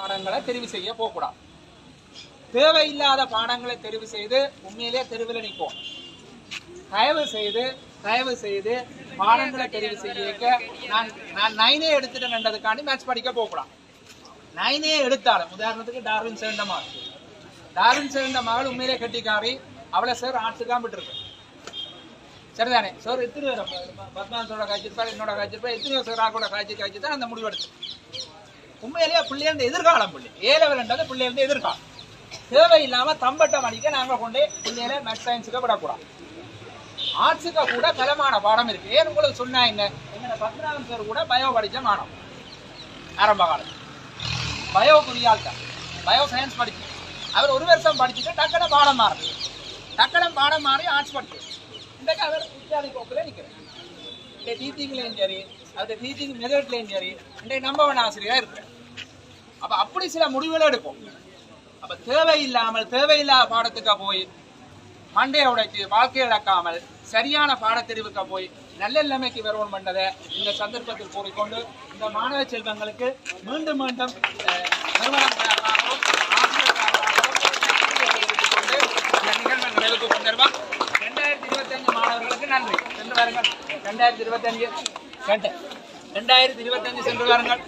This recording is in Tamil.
பாடங்களை தெரிவு செய்ய போகக்கூடாது. தேவையில்லாத பாடங்களை தெரிவு செய்து உண்மையிலே தெருவில் நிற்போம். தயவு செய்து தயவு செய்து பாடங்களை தெரிவு செய்ய நான் நான் நைனே எடுத்துட்டேன்றதுக்காண்டி மேட்ச் படிக்க போகக்கூடாது. நைனே எடுத்தாலும் உதாரணத்துக்கு டார்வின் சேர்ந்த மகள். டார்வின் சேர்ந்த மகள் உண்மையிலே கட்டிக்காரி அவளை சார் ஆர்ட்ஸுக்காக விட்டுருக்கு. சரிதானே? சார் எத்தனை பத்மாசோட காய்ச்சிருப்பா என்னோட காய்ச்சிருப்பா எத்தனையோ சார் ஆக்கோட காய்ச்சி காய்ச்சி தான் அந்த முடிவெடுத்து உண்மையிலேயே பிள்ளைங்க எதிர்காலம் பிள்ளை. ஏ லெவல்ன்றது பிள்ளைங்க எதிர்காலம். தேவையில்லாம தம்பட்டம் அடிக்க நாங்க கொண்டே பிள்ளைகளை மேக்ஸ் சயின்ஸுக்கு விடக்கூடாது. ஆர்ட்ஸுக்கு கூட பலமான பாடம் இருக்கு. ஏன் உங்களுக்கு சொன்னா என்ன? எங்களை பத்மநாதன் சார் கூட பயோ படித்த மாணவன். ஆரம்ப காலம் பயோ புரியாள் தான் பயோ சயின்ஸ் படிச்சு. அவர் ஒரு வருஷம் படிச்சுட்டு டக்கன பாடம் மாறுது. டக்கடம் பாடம் மாறி ஆர்ட்ஸ் படிச்சு இன்றைக்கு அவர் வித்தியாதி போக்கில் நிற்கிறார் இந்த டீச்சிங்லேயும் சரி அவருடைய டீச்சிங் மெதட்லேயும் சரி இன்றைக்கு நம்பவன் ஆசிரியராக இருக்கிறார். அப்ப அப்படி சில முடிவுகளை எடுப்போம். அப்ப தேவையில்லாமல் தேவையில்லாத பாடத்துக்கு போய் மண்டையை உடைச்சு வாழ்க்கை இழக்காமல் சரியான பாடத்தெரிவுக்கு போய் நல்ல நிலைமைக்கு வருவோம் பண்ணதை இந்த சந்தர்ப்பத்தில் கூறிக்கொண்டு இந்த மாணவ செல்வங்களுக்கு மீண்டும் மீண்டும் நிறுவனம் சார்பாகவும், ரெண்டாயிரத்தி இருபத்தஞ்சு மாணவர்களுக்கு நன்றி. சென்று வாருங்கள் ரெண்டாயிரத்தி இருபத்தஞ்சு ரெண்டு ரெண்டாயிரத்தி இருபத்தஞ்சு சென்று வாருங்கள்